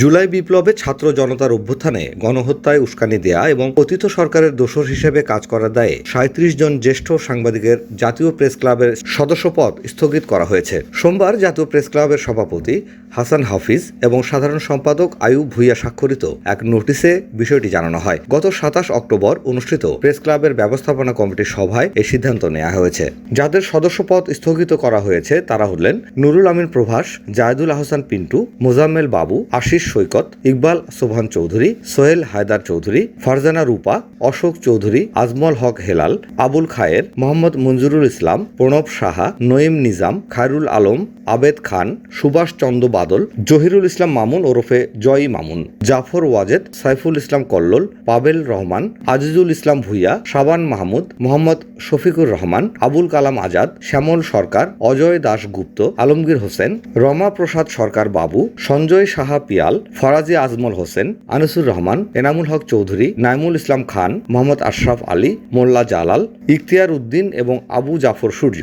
জুলাই বিপ্লবে ছাত্র জনতার অভ্যুত্থানে গণহত্যায় উস্কানি দেয়া এবং অতীত সরকারের দোষর হিসেবে কাজ করার দায়ে সাঁত্রিশ জন জ্যেষ্ঠ সাংবাদিকের জাতীয় প্রেস ক্লাবের সদস্যপদ স্থগিত করা হয়েছে। সোমবার জাতীয় প্রেস ক্লাবের সভাপতি হাসান হাফিজ এবং সাধারণ সম্পাদক আয়ুব ভুইয়া স্বাক্ষরিত এক নোটিশে বিষয়টি জানানো হয়। গত সাতাশ অক্টোবর অনুষ্ঠিত প্রেস ক্লাবের ব্যবস্থাপনা কমিটির সভায় এই সিদ্ধান্ত নেওয়া হয়েছে। যাদের সদস্যপদ স্থগিত করা হয়েছে তারা হলেন নুরুল আমিন প্রভাস, জায়দুল আহসান পিন্টু, মোজাম্মেল বাবু, আশিস সৈকত, ইকবাল সোভান চৌধুরী, সোহেল হায়দার চৌধুরী, ফারজানা রূপা, অশোক চৌধুরী, আজমল হক হেলাল, আবুল খায়ের, মোহাম্মদ মঞ্জুরুল ইসলাম, প্রণব সাহা, নঈম নিজাম, খায়রুল আলম, আবেদ খান, সুভাষ চন্দ্র বাদল, জহিরুল ইসলাম মামুন ওরফে জয়ী মামুন, জাফর ওয়াজেদ, সাইফুল ইসলাম কল্লোল, পাবেল রহমান, আজিজুল ইসলাম ভুইয়া, শাবান মাহমুদ, মোহাম্মদ শফিকুর রহমান, আবুল কালাম আজাদ, শ্যামল সরকার, অজয় দাস গুপ্ত আলমগীর হোসেন, রমা প্রসাদ সরকার বাবু, সঞ্জয় সাহা পিয়াল ফরাজি আজমল হোসেন, আনিসুর রহমান, এনামুল হক চৌধুরী, নাইমুল ইসলাম খান, মোহাম্মদ আশরাফ আলী, মোল্লা জালাল, ইখতিয়ার উদ্দিন এবং আবু জাফর সূর্য।